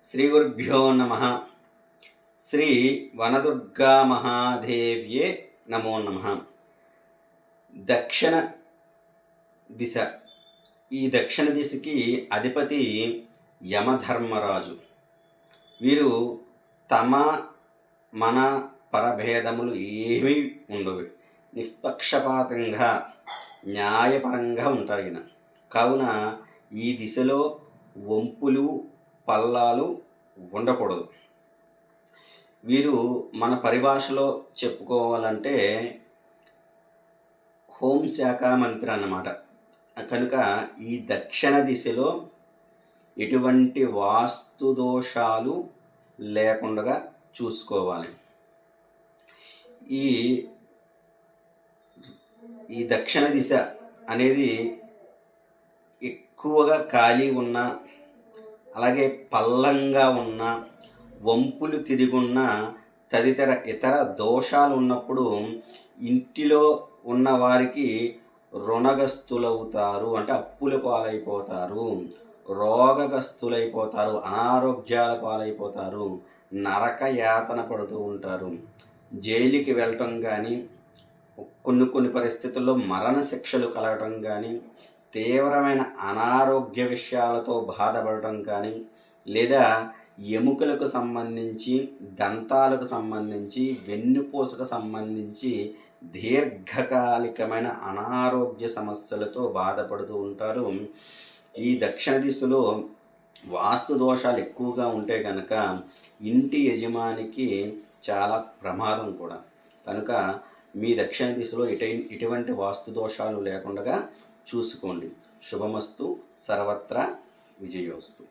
శ్రీ గురుభ్యో నమ. శ్రీ వనదుర్గా మహాదేవ్యే నమో నమ. దక్షిణ దిశ. ఈ దక్షిణ దిశకి అధిపతి యమధర్మరాజు. వీరు తమ మన పరభేదములు ఏమీ ఉండవు. నిష్పక్షపాతంగా న్యాయపరంగా ఉంటారు ఈయన. కావున ఈ దిశలో వంపులు పల్లాలు ఉండకూడదు. వీరు మన పరిభాషలో చెప్పుకోవాలంటే హోంశాఖ మంత్రి అన్నమాట. కనుక ఈ దక్షిణ దిశలో ఎటువంటి వాస్తు దోషాలు లేకుండా చూసుకోవాలి. ఈ ఈ దక్షిణ దిశ అనేది ఎక్కువగా ఖాళీ ఉన్న అలాగే పల్లంగా ఉన్న వంపులు తిరిగున్న తదితర ఇతర దోషాలు ఉన్నప్పుడు ఇంటిలో ఉన్న వారికి రుణగస్తులవుతారు. అంటే అప్పుల పాలైపోతారు రోగగస్తులైపోతారు అనారోగ్యాల పాలైపోతారు నరక యాతన పడుతూ ఉంటారు. జైలుకి వెళ్ళటం కానీ కొన్ని కొన్ని పరిస్థితుల్లో మరణ శిక్షలు కలగటం కానీ తీవ్రమైన అనారోగ్య విషయాలతో బాధపడటం కానీ లేదా ఎముకలకు సంబంధించి దంతాలకు సంబంధించి వెన్నుపూసకు సంబంధించి దీర్ఘకాలికమైన అనారోగ్య సమస్యలతో బాధపడుతూ ఉంటారు. ఈ దక్షిణ దిశలో వాస్తు దోషాలు ఎక్కువగా ఉంటే కనుక ఇంటి యజమానికి చాలా ప్రమాదం కూడా. కనుక మీ దక్షిణ దిశలో ఇటై ఇటువంటి వాస్తు దోషాలు లేకుండా చూసుకోండి. శుభమస్తు సర్వత్రా విజయోస్తు.